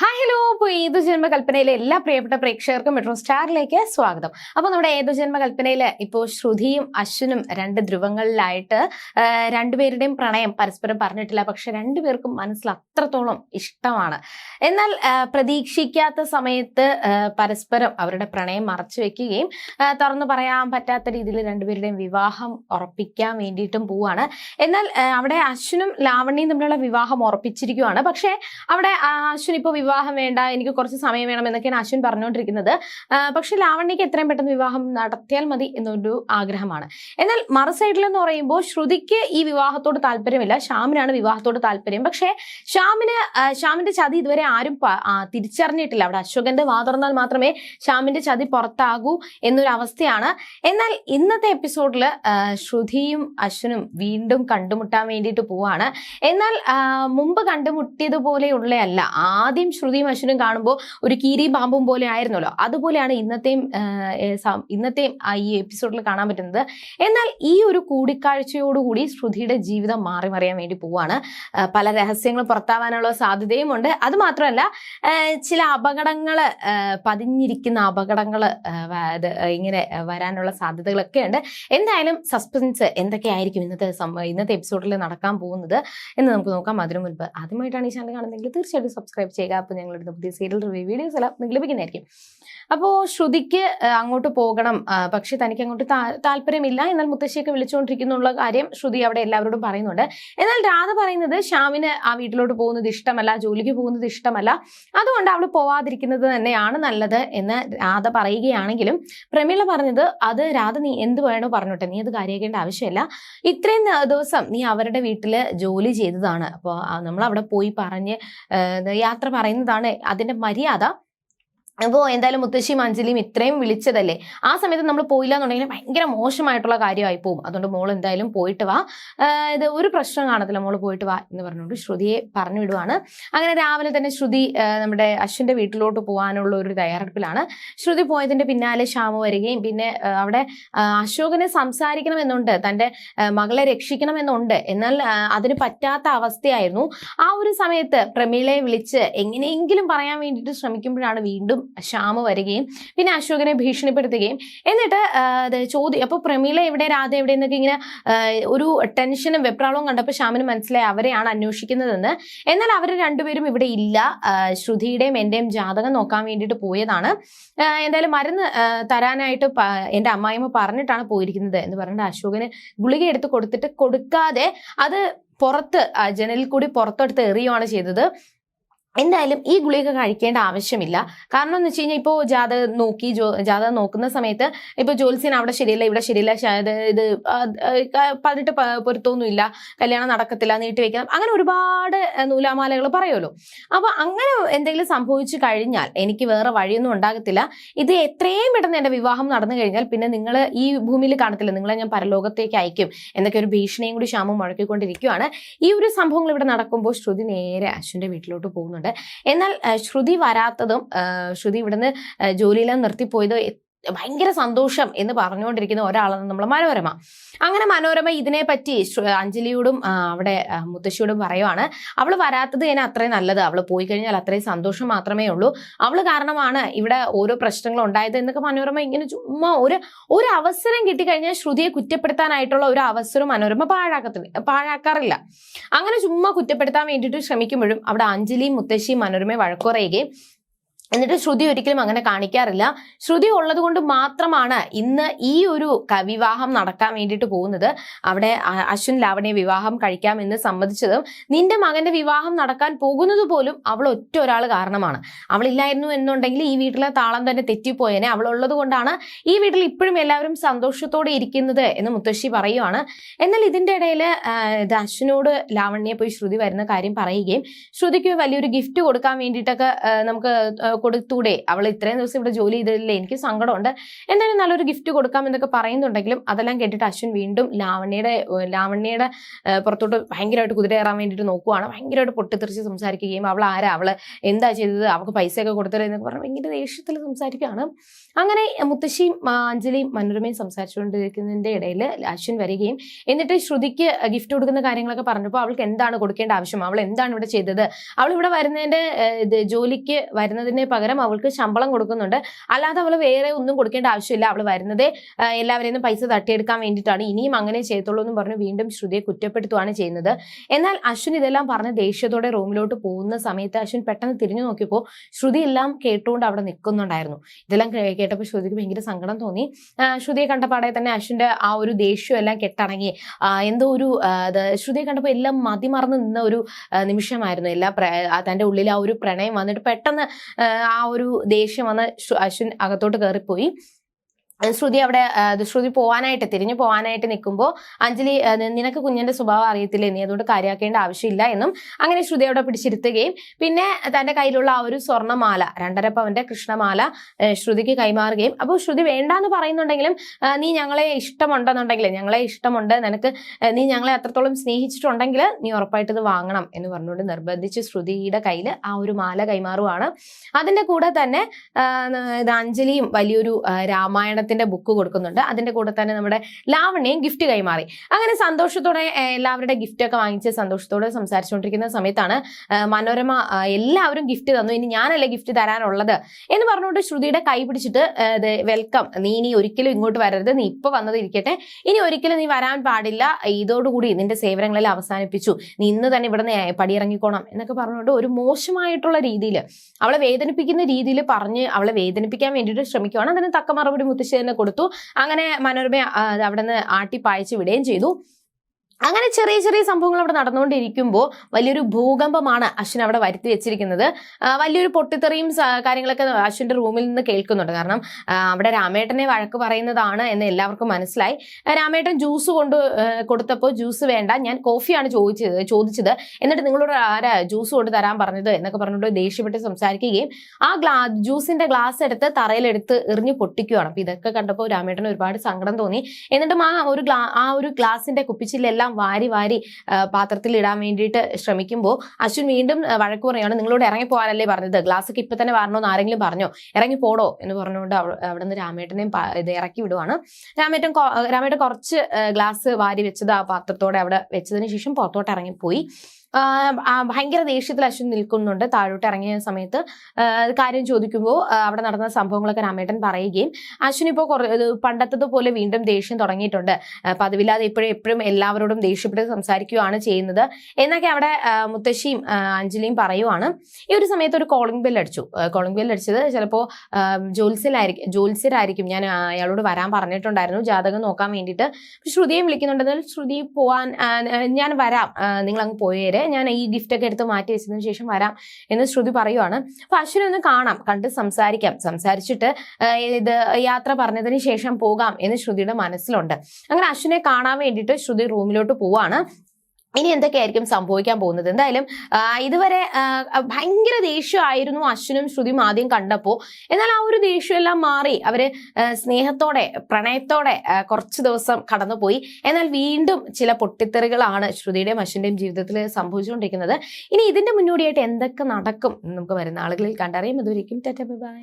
Hi hello അപ്പോൾ ഏതു ജന്മകൽപ്പനയിലെ എല്ലാ പ്രിയപ്പെട്ട പ്രേക്ഷകർക്കും മെട്രോ സ്റ്റാറിലേക്ക് സ്വാഗതം. അപ്പോൾ നമ്മുടെ ഏതു ജന്മകൽപ്പനയിൽ ഇപ്പോൾ ശ്രുതിയും അശ്വിനും രണ്ട് ധ്രുവങ്ങളിലായിട്ട് രണ്ടുപേരുടെയും പ്രണയം പരസ്പരം പറഞ്ഞിട്ടില്ല. പക്ഷെ രണ്ടുപേർക്കും മനസ്സിൽ അത്രത്തോളം ഇഷ്ടമാണ്. എന്നാൽ പ്രതീക്ഷിക്കാത്ത സമയത്ത് പരസ്പരം അവരുടെ പ്രണയം മറച്ചു വെക്കുകയും തുറന്നു പറയാൻ പറ്റാത്ത രീതിയിൽ രണ്ടുപേരുടെയും വിവാഹം ഉറപ്പിക്കാൻ വേണ്ടിയിട്ടും പോവാണ്. എന്നാൽ അവിടെ അശ്വിനും ലാവണ്യയും തമ്മിലുള്ള വിവാഹം ഉറപ്പിച്ചിരിക്കുകയാണ് പക്ഷേ അവിടെ അശ്വിൻ ഇപ്പോൾ വിവാഹം വേണ്ട എനിക്ക് കുറച്ച് സമയം വേണം എന്നൊക്കെയാണ് അശ്വിൻ പറഞ്ഞുകൊണ്ടിരിക്കുന്നത്. പക്ഷെ ലാവണ്യക്ക് എത്രയും പെട്ടെന്ന് വിവാഹം നടത്തിയാൽ മതി എന്നൊരു ആഗ്രഹമാണ്. എന്നാൽ മറു സൈഡിൽ എന്ന് പറയുമ്പോൾ ശ്രുതിക്ക് ഈ വിവാഹത്തോട് താല്പര്യമില്ല ശ്യാമിനാണ് വിവാഹത്തോട് താല്പര്യം. പക്ഷേ ശ്യാമിന് ശ്യാമിന്റെ ചതി ഇതുവരെ ആരും തിരിച്ചറിഞ്ഞിട്ടില്ല. അവിടെ അശോകന്റെ വാ തുറന്നാൽ മാത്രമേ ശ്യാമിന്റെ ചതി പുറത്താകൂ എന്നൊരു അവസ്ഥയാണ് എന്നാൽ ഇന്നത്തെ എപ്പിസോഡിൽ ശ്രുതിയും അശ്വനും വീണ്ടും കണ്ടുമുട്ടാൻ വേണ്ടിയിട്ട് പോവാണ്. എന്നാൽ മുമ്പ് കണ്ടുമുട്ടിയതുപോലെയുള്ളയല്ല. ആദ്യം ശ്രുതിയും അശ്വിനും കാണുമ്പോൾ ഒരു കീരി പാമ്പും പോലെ ആയിരുന്നല്ലോ. അതുപോലെയാണ് ഇന്നത്തെയും ഇന്നത്തെയും ഈ എപ്പിസോഡിൽ കാണാൻ പറ്റുന്നത്. എന്നാൽ ഈ ഒരു കൂടിക്കാഴ്ചയോടുകൂടി ശ്രുതിയുടെ ജീവിതം മാറി മറിയാൻ വേണ്ടി പോവാണ്. പല രഹസ്യങ്ങളും പുറത്താവാനുള്ള സാധ്യതയുമുണ്ട്. അത് മാത്രമല്ല ചില അപകടങ്ങൾ പതിഞ്ഞിരിക്കുന്ന അപകടങ്ങൾ ഇങ്ങനെ വരാനുള്ള സാധ്യതകളൊക്കെ ഉണ്ട്. എന്തായാലും സസ്പെൻസ് എന്തൊക്കെയായിരിക്കും ഇന്നത്തെ ഇന്നത്തെ എപ്പിസോഡിൽ നടക്കാൻ പോകുന്നത് എന്ന് നമുക്ക് നോക്കാം. അതിനു മുൻപ് ആദ്യമായിട്ടാണ് ഈ ചാനൽ കാണുന്നതെങ്കിൽ തീർച്ചയായിട്ടും സബ്സ്ക്രൈബ് ചെയ്യുക. അപ്പോൾ ഞങ്ങളുടെ പുതിയ സീരിയൽ റിവ്യൂ വീഡിയോസ് എല്ലാം നിങ്ങൾക്ക് ലഭിക്കുന്നതായിരിക്കും. അപ്പോൾ ശ്രുതിക്ക് അങ്ങോട്ട് പോകണം. പക്ഷെ തനിക്ക് അങ്ങോട്ട് താല്പര്യമില്ല. എന്നാൽ മുത്തശ്ശിയൊക്കെ വിളിച്ചുകൊണ്ടിരിക്കുന്നുള്ള കാര്യം ശ്രുതി അവിടെ എല്ലാവരോടും പറയുന്നുണ്ട്. എന്നാൽ രാധ പറയുന്നത് ശ്യാമിന് ആ വീട്ടിലോട്ട് പോകുന്നത് ഇഷ്ടമല്ല ജോലിക്ക് പോകുന്നത് ഇഷ്ടമല്ല. അതുകൊണ്ട് അവൾ പോവാതിരിക്കുന്നത് തന്നെയാണ് നല്ലത് എന്ന് രാധ പറയുകയാണെങ്കിലും പ്രമീള പറഞ്ഞത് അത് രാധ നീ എന്ത് വേണോ പറഞ്ഞോട്ടെ. നീ അത് കാര്യമാക്കേണ്ട ആവശ്യമില്ല. ഇത്രയും ദിവസം നീ അവരുടെ വീട്ടിൽ ജോലി ചെയ്തതാണ്. അപ്പോൾ നമ്മൾ അവിടെ പോയി പറഞ്ഞ് യാത്ര പറയുന്നതാണ് അതിന്റെ മര്യാദ. അപ്പോൾ എന്തായാലും മുത്തശ്ശിയും അഞ്ജലിയും ഇത്രയും വിളിച്ചതല്ലേ? ആ സമയത്ത് നമ്മൾ പോയില്ല എന്നുണ്ടെങ്കിൽ ഭയങ്കര മോശമായിട്ടുള്ള കാര്യമായി പോകും അതുകൊണ്ട് മോൾ എന്തായാലും പോയിട്ട് വാ. ഇത് ഒരു പ്രശ്നം കാണത്തില്ല. മോൾ പോയിട്ട് വാ എന്ന് പറഞ്ഞുകൊണ്ട് ശ്രുതിയെ പറഞ്ഞു വിടുവാണ്. അങ്ങനെ രാവിലെ തന്നെ ശ്രുതി നമ്മുടെ അശ്വിന്റെ വീട്ടിലോട്ട് പോകാനുള്ള ഒരു തയ്യാറെടുപ്പിലാണ്. ശ്രുതി പോയതിന്റെ പിന്നാലെ ശ്യാമ വരികയും പിന്നെ അവിടെ അശോകനെ സംസാരിക്കണമെന്നുണ്ട്. തന്റെ ആ, മകളെ രക്ഷിക്കണമെന്നുണ്ട്. എന്നാൽ അതിന് പറ്റാത്ത അവസ്ഥയായിരുന്നു. ആ ഒരു സമയത്ത് പ്രമീളയെ വിളിച്ച് എങ്ങനെയെങ്കിലും പറയാൻ വേണ്ടിയിട്ട് ശ്രമിക്കുമ്പോഴാണ് വീണ്ടും ശ്യാമ വരികയും പിന്നെ അശോകനെ ഭീഷണിപ്പെടുത്തുകയും. എന്നിട്ട് ചോദ്യം അപ്പോൾ പ്രമീള എവിടെ രാധ എവിടെ എന്നൊക്കെ ഇങ്ങനെ ഒരു ടെൻഷനും വെപ്രാളവും കണ്ടപ്പോൾ ശ്യാമിന് മനസ്സിലായി അവരെയാണ് അന്വേഷിക്കുന്നതെന്ന്. എന്നാൽ അവർ രണ്ടുപേരും ഇവിടെ ഇല്ല. ശ്രുതിയുടെയും എന്റെയും ജാതകം നോക്കാൻ വേണ്ടിയിട്ട് പോയതാണ്. എന്തായാലും മരുന്ന് തരാനായിട്ട് എന്റെ അമ്മായിമ്മ പറഞ്ഞിട്ടാണ് പോയിരിക്കുന്നത് എന്ന് പറഞ്ഞിട്ട് അശോകന് ഗുളിക എടുത്ത് കൊടുത്തിട്ട് കൊടുക്കാതെ അത് പുറത്ത് ജനലിൽ കൂടി പുറത്തെടുത്ത് എറിയുവാണ് ചെയ്തത്. എന്തായാലും ഈ ഗുളിക കഴിക്കേണ്ട ആവശ്യമില്ല. കാരണം എന്ന് വെച്ച് കഴിഞ്ഞാൽ ഇപ്പോൾ ജാതകം നോക്കി ജോ ജാതകം നോക്കുന്ന സമയത്ത് ഇപ്പോൾ ജോത്സ്യൻ അവിടെ ശരിയല്ല ഇവിടെ ശരിയല്ല ഇത് പതിനെട്ട് പൊരുത്തമൊന്നുമില്ല കല്യാണം നടക്കത്തില്ല നീട്ടി വെക്കണം അങ്ങനെ ഒരുപാട് നൂലാമാലകൾ പറയുമല്ലോ. അപ്പോൾ അങ്ങനെ എന്തെങ്കിലും സംഭവിച്ചു കഴിഞ്ഞാൽ എനിക്ക് വേറെ വഴിയൊന്നും ഉണ്ടാകത്തില്ല. ഇത് എത്രയും പെട്ടെന്ന് എന്റെ വിവാഹം നടന്നു കഴിഞ്ഞാൽ പിന്നെ നിങ്ങൾ ഈ ഭൂമിയിൽ കാണത്തില്ല നിങ്ങളെ ഞാൻ പരലോകത്തേക്ക് അയക്കും എന്നൊക്കെ ഒരു ഭീഷണിയും കൂടി ശ്യാമം മുഴക്കിക്കൊണ്ടിരിക്കുകയാണ് ഈ ഒരു സംഭവങ്ങൾ ഇവിടെ നടക്കുമ്പോൾ ശ്രുതി നേരെ അശ്വിന്റെ വീട്ടിലോട്ട് പോകുന്നുണ്ട്. എന്നാൽ ശ്രുതി വരാത്തതും ശ്രുതി ഇവിടുന്ന് ജോലിയെല്ലാം നിർത്തിപ്പോയത് ഭയങ്കര സന്തോഷം എന്ന് പറഞ്ഞുകൊണ്ടിരിക്കുന്ന ഒരാളാണ് നമ്മൾ മനോരമ. അങ്ങനെ മനോരമ ഇതിനെപ്പറ്റി അഞ്ജലിയോടും അവിടെ മുത്തശ്ശിയോടും പറയുവാണ് അവൾ വരാത്തത് തന്നെ അത്രയും നല്ലത്. അവൾ പോയി കഴിഞ്ഞാൽ അത്രയും സന്തോഷം മാത്രമേ ഉള്ളൂ. അവൾ കാരണമാണ് ഇവിടെ ഓരോ പ്രശ്നങ്ങൾ ഉണ്ടായത് എന്നൊക്കെ മനോരമ ഇങ്ങനെ ചുമ്മാ ഒരു ഒരു അവസരം കിട്ടിക്കഴിഞ്ഞാൽ ശ്രുതിയെ കുറ്റപ്പെടുത്താനായിട്ടുള്ള ഒരു അവസരം മനോരമ പാഴാക്കത്തില്ല പാഴാക്കാറില്ല. അങ്ങനെ ചുമ്മാ കുറ്റപ്പെടുത്താൻ വേണ്ടിയിട്ട് ശ്രമിക്കുമ്പോഴും അവിടെ അഞ്ജലിയും മുത്തശ്ശിയും മനോരമയെ വഴക്കുറയുകയും എന്നിട്ട് ശ്രുതി ഒരിക്കലും അങ്ങനെ കാണിക്കാറില്ല. ശ്രുതി ഉള്ളത് കൊണ്ട് മാത്രമാണ് ഇന്ന് ഈ ഒരു വിവാഹം നടക്കാൻ വേണ്ടിയിട്ട് പോകുന്നത്. അവിടെ അശ്വിൻ ലാവണിയെ വിവാഹം കഴിക്കാം എന്ന് സമ്മതിച്ചതും നിന്റെ മകന്റെ വിവാഹം നടക്കാൻ പോകുന്നത് പോലും അവൾ ഒറ്റ ഒരാൾ കാരണമാണ്. അവളില്ലായിരുന്നു എന്നുണ്ടെങ്കിൽ ഈ വീട്ടിലെ താളം തന്നെ തെറ്റിപ്പോയേനെ. അവൾ ഉള്ളത് കൊണ്ടാണ് ഈ വീട്ടിൽ ഇപ്പോഴും എല്ലാവരും സന്തോഷത്തോടെ ഇരിക്കുന്നത് എന്ന് മുത്തശ്ശി പറയുവാണ്. എന്നാൽ ഇതിന്റെ ഇടയിൽ ഇത് അശ്വിനോട് ലാവണ്യെ പോയി ശ്രുതി വരുന്ന കാര്യം പറയുകയും ശ്രുതിക്ക് വലിയൊരു ഗിഫ്റ്റ് കൊടുക്കാൻ വേണ്ടിയിട്ടൊക്കെ നമുക്ക് കൊടുത്തൂടെ? അവൾ ഇത്രയും ദിവസം ഇവിടെ ജോലി ചെയ്തില്ലേ എനിക്ക് സങ്കടമുണ്ട്. എന്തായാലും നല്ലൊരു ഗിഫ്റ്റ് കൊടുക്കാം എന്നൊക്കെ പറയുന്നുണ്ടെങ്കിലും അതെല്ലാം കേട്ടിട്ട് അശ്വിൻ വീണ്ടും ലാവണ്യയുടെ ലാവണ്യയുടെ പുറത്തോട്ട് ഭയങ്കരമായിട്ട് കുതിര കയറാൻ വേണ്ടിയിട്ട് നോക്കുവാണ്. ഭയങ്കരമായിട്ട് പൊട്ടിത്തെറിച്ച് സംസാരിക്കുകയും അവൾ ആരാ? അവൾ എന്താ ചെയ്തത്? അവൾക്ക് പൈസയൊക്കെ കൊടുത്തത് എന്നൊക്കെ പറഞ്ഞ് ഭയങ്കര ദേഷ്യത്തിൽ സംസാരിക്കുകയാണ്. അങ്ങനെ മുത്തശ്ശിയും അഞ്ജലിയും മനോരമയും സംസാരിച്ചുകൊണ്ടിരിക്കുന്നതിന്റെ ഇടയിൽ അശ്വിൻ വരികയും എന്നിട്ട് ശ്രുതിക്ക് ഗിഫ്റ്റ് കൊടുക്കുന്ന കാര്യങ്ങളൊക്കെ പറഞ്ഞപ്പോൾ അവൾക്ക് എന്താണ് കൊടുക്കേണ്ട ആവശ്യം? അവൾ എന്താണ് ഇവിടെ ചെയ്തത്? അവൾ ഇവിടെ ഇത് ജോലിക്ക് വരുന്നതിന് പകരം അവൾക്ക് ശമ്പളം കൊടുക്കുന്നുണ്ട്. അല്ലാതെ അവൾ വേറെ ഒന്നും കൊടുക്കേണ്ട ആവശ്യമില്ല. അവൾ വരുന്നത് എല്ലാവരെയും പൈസ തട്ടിയെടുക്കാൻ വേണ്ടിയിട്ടാണ്. ഇനിയും അങ്ങനെ ചെയ്യത്തുള്ളൂ എന്ന് പറഞ്ഞ് വീണ്ടും ശ്രുതിയെ കുറ്റപ്പെടുത്തുകയാണ് ചെയ്യുന്നത്. എന്നാൽ അശ്വിൻ ഇതെല്ലാം പറഞ്ഞ് ദേഷ്യത്തോടെ റൂമിലോട്ട് പോകുന്ന സമയത്ത് അശ്വിൻ പെട്ടെന്ന് തിരിഞ്ഞു നോക്കിയപ്പോൾ ശ്രുതി എല്ലാം കേട്ടുകൊണ്ട് അവിടെ നിൽക്കുന്നുണ്ടായിരുന്നു. ഇതെല്ലാം കേട്ടപ്പോൾ ശ്രുതിക്ക് ഭയങ്കര സങ്കടം തോന്നി. ശ്രുതിയെ കണ്ടപാടെ തന്നെ അശ്വിന്റെ ആ ഒരു ദേഷ്യം എല്ലാം കെട്ടടങ്ങി. എന്തോ ഒരു ശ്രുതിയെ കണ്ടപ്പോൾ എല്ലാം മതിമറന്ന് നിന്ന ഒരു നിമിഷമായിരുന്നു. എല്ലാ തന്റെ ഉള്ളിൽ ആ ഒരു പ്രണയം വന്നിട്ട് പെട്ടെന്ന് ആ, ഒരു ദേഷ്യം വന്ന് അശ്വിൻ അകത്തോട്ട് കയറിപ്പോയി ശ്രുതി അവിടെ ശ്രുതി പോവാനായിട്ട് തിരിഞ്ഞു പോവാനായിട്ട് നിൽക്കുമ്പോൾ അഞ്ജലി നിനക്ക് കുഞ്ഞിന്റെ സ്വഭാവം അറിയത്തില്ലേ? നീ അതുകൊണ്ട് കാര്യമാക്കേണ്ട ആവശ്യമില്ല എന്നും അങ്ങനെ ശ്രുതി അവിടെ പിടിച്ചിരുത്തുകയും. പിന്നെ തന്റെ കയ്യിലുള്ള ആ ഒരു സ്വർണമാല രണ്ടര പവന്റെ കൃഷ്ണമാല ശ്രുതിക്ക് കൈമാറുകയും. അപ്പോൾ ശ്രുതി വേണ്ടാന്ന് പറയുന്നുണ്ടെങ്കിലും നീ ഞങ്ങളെ ഇഷ്ടമുണ്ടെന്നുണ്ടെങ്കിൽ ഞങ്ങളെ ഇഷ്ടമുണ്ട് നിനക്ക് നീ ഞങ്ങളെ അത്രത്തോളം സ്നേഹിച്ചിട്ടുണ്ടെങ്കിൽ നീ ഉറപ്പായിട്ട് ഇത് വാങ്ങണം എന്ന് പറഞ്ഞുകൊണ്ട് നിർബന്ധിച്ച് ശ്രുതിയുടെ കയ്യിൽ ആ ഒരു മാല കൈമാറുവാണ്. അതിന്റെ കൂടെ തന്നെ അഞ്ജലിയും വലിയൊരു ആ, രാമായണത്തിന്റെ ബുക്ക് കൊടുക്കുന്നുണ്ട്. അതിന്റെ കൂടെ തന്നെ നമ്മുടെ ലാവണ്യയും ഗിഫ്റ്റ് കൈമാറി. അങ്ങനെ സന്തോഷത്തോടെ എല്ലാവരുടെ ഗിഫ്റ്റ് ഒക്കെ വാങ്ങിച്ച് സന്തോഷത്തോടെ സംസാരിച്ചുകൊണ്ടിരിക്കുന്ന സമയത്താണ് മനോരമ എല്ലാവരും ഗിഫ്റ്റ് തന്നു. ഇനി ഞാനല്ലേ ഗിഫ്റ്റ് തരാനുള്ളത് എന്ന് പറഞ്ഞുകൊണ്ട് ശ്രുതിയുടെ കൈ പിടിച്ചിട്ട് വെൽക്കം നീ ഇനി ഒരിക്കലും ഇങ്ങോട്ട് വരരുത്. നീ ഇപ്പൊ വന്നത് ഇരിക്കട്ടെ ഇനി ഒരിക്കലും നീ വരാൻ പാടില്ല. ഇതോടുകൂടി നിന്റെ സേവനങ്ങളിൽ അവസാനിപ്പിച്ചു. നീ ഇന്ന് തന്നെ ഇവിടെ നിന്ന് പടിയിറങ്ങിക്കോണം എന്നൊക്കെ പറഞ്ഞുകൊണ്ട് ഒരു മോശമായിട്ടുള്ള രീതിയിൽ അവളെ വേദനിപ്പിക്കുന്ന രീതിയിൽ പറഞ്ഞ് അവളെ വേദനിപ്പിക്കാൻ വേണ്ടിയിട്ട് ശ്രമിക്കുകയാണ് അതിന് തക്ക മറുപടി മുത്തശ്ശി തന്നെ കൊടുത്തു. അങ്ങനെ മനോരമ അവിടെ നിന്ന് ആട്ടി പായച്ച് വിടുകയും ചെയ്തു. അങ്ങനെ ചെറിയ ചെറിയ സംഭവങ്ങൾ അവിടെ നടന്നുകൊണ്ടിരിക്കുമ്പോൾ വലിയൊരു ഭൂകമ്പമാണ് അശ്വിൻ അവിടെ വരുത്തി വെച്ചിരിക്കുന്നത്. വലിയൊരു പൊട്ടിത്തെറിയും കാര്യങ്ങളൊക്കെ അശ്വിന്റെ റൂമിൽ നിന്ന് കേൾക്കുന്നുണ്ട്. കാരണം അവിടെ രാമേട്ടനെ വഴക്ക് പറയുന്നതാണ് എന്ന് എല്ലാവർക്കും മനസ്സിലായി. രാമേട്ടൻ ജ്യൂസ് കൊണ്ട് കൊടുത്തപ്പോൾ ജ്യൂസ് വേണ്ട ഞാൻ കോഫിയാണ് ചോദിച്ചത് ചോദിച്ചത്. എന്നിട്ട് നിങ്ങളോട് ആരാ ജ്യൂസ് കൊണ്ട് തരാൻ പറഞ്ഞത്? എന്നൊക്കെ പറഞ്ഞിട്ട് ദേഷ്യപ്പെട്ട് സംസാരിക്കുകയും ആ ഗ്ലാ ജ്യൂസിന്റെ ഗ്ലാസ് എടുത്ത് തറയിലെടുത്ത് എറിഞ്ഞു പൊട്ടിക്കുകയാണ്. അപ്പൊ ഇതൊക്കെ കണ്ടപ്പോൾ രാമേട്ടൻ ഒരുപാട് സങ്കടം തോന്നി. എന്നിട്ടും ആ ഒരു ഗ്ലാ ആ ഒരു ഗ്ലാസിന്റെ കുപ്പിച്ചിലെല്ലാം വാരി വാരി പാത്രത്തിൽ ഇടാൻ വേണ്ടിയിട്ട് ശ്രമിക്കുമ്പോൾ അശ്വിൻ വീണ്ടും വഴക്ക് പറയുകയാണ് നിങ്ങളോട് ഇറങ്ങി പോകാനല്ലേ പറഞ്ഞത്? ഗ്ലാസ് ഒക്കെ ഇപ്പൊ തന്നെ വരണമെന്ന് ആരെങ്കിലും പറഞ്ഞോ? ഇറങ്ങി പോടോ എന്ന് പറഞ്ഞുകൊണ്ട് അവ- അവിടെ നിന്ന് രാമേട്ടനെയും ഇത് ഇറക്കി വിടുവാണ്. രാമേട്ടൻ രാമേട്ടൻ കുറച്ച് ഗ്ലാസ് വാരി വെച്ചത് ആ പാത്രത്തോടെ അവിടെ വെച്ചതിന് ശേഷം പുറത്തോട്ട് ഇറങ്ങിപ്പോയി. ഭയങ്കര ദേഷ്യത്തിൽ അശ്വിൻ നിൽക്കുന്നുണ്ട്. താഴോട്ട് ഇറങ്ങിയ സമയത്ത് കാര്യം ചോദിക്കുമ്പോൾ അവിടെ നടന്ന സംഭവങ്ങളൊക്കെ രാമേട്ടൻ പറയുകയും അശ്വിൻ ഇപ്പോൾ പണ്ടത്തതുപോലെ വീണ്ടും ദേഷ്യം തുടങ്ങിയിട്ടുണ്ട്. പതിവില്ലാതെ ഇപ്പോഴും എപ്പോഴും എല്ലാവരോടും ദേഷ്യപ്പെട്ട് സംസാരിക്കുകയാണ് ചെയ്യുന്നത്. എന്നൊക്കെ അവിടെ മുത്തശ്ശിയും അഞ്ജലിയും പറയുവാണ്. ഈ ഒരു സമയത്ത് ഒരു കോളിംഗ് ബെൽ അടിച്ചു. കോളിംഗ് ബെൽ അടിച്ചത് ചിലപ്പോൾ ജോത്സ്യലായിരിക്കും ജോത്സ്യരായിരിക്കും. ഞാൻ അയാളോട് വരാൻ പറഞ്ഞിട്ടുണ്ടായിരുന്നു. ജാതകം നോക്കാൻ വേണ്ടിയിട്ട്. ശ്രുതിയെ വിളിക്കുന്നുണ്ടെന്നാൽ ശ്രുതി പോവാൻ ഞാൻ വരാം. നിങ്ങൾ അങ്ങ് പോയേരെ. ഞാൻ ഈ ഗിഫ്റ്റ് ഒക്കെ എടുത്ത് മാറ്റി വെച്ചതിന് ശേഷം വരാം എന്ന് ശ്രുതി പറയുവാണ്. അപ്പൊ അശ്വിനെ ഒന്ന് കാണാം കണ്ട് സംസാരിക്കാം. സംസാരിച്ചിട്ട് ഇത് യാത്ര പറഞ്ഞതിന് ശേഷം പോകാം എന്ന് ശ്രുതിയുടെ മനസ്സിലുണ്ട്. അങ്ങനെ അശ്വിനെ കാണാൻ വേണ്ടിയിട്ട് ശ്രുതി റൂമിലോട്ട് പോവാണ്. ഇനി എന്തൊക്കെയായിരിക്കും സംഭവിക്കാൻ പോകുന്നത്? എന്തായാലും ഇതുവരെ ഭയങ്കര ദേഷ്യമായിരുന്നു അശ്വിനും ശ്രുതിയും ആദ്യം കണ്ടപ്പോൾ എന്നാൽ ആ ഒരു ദേഷ്യമെല്ലാം മാറി. അവർ സ്നേഹത്തോടെ പ്രണയത്തോടെ കുറച്ച് ദിവസം കടന്നുപോയി. എന്നാൽ വീണ്ടും ചില പൊട്ടിത്തെറികളാണ് ശ്രുതിയുടെയും അശ്വിന്റെയും ജീവിതത്തിൽ സംഭവിച്ചുകൊണ്ടിരിക്കുന്നത്. ഇനി ഇതിന്റെ മുന്നോടിയായിട്ട് എന്തൊക്കെ നടക്കും നമുക്ക് വരുന്ന ആളുകളിൽ കണ്ടറിയാം. അതൊരിക്കും ടാറ്റ ബൈ.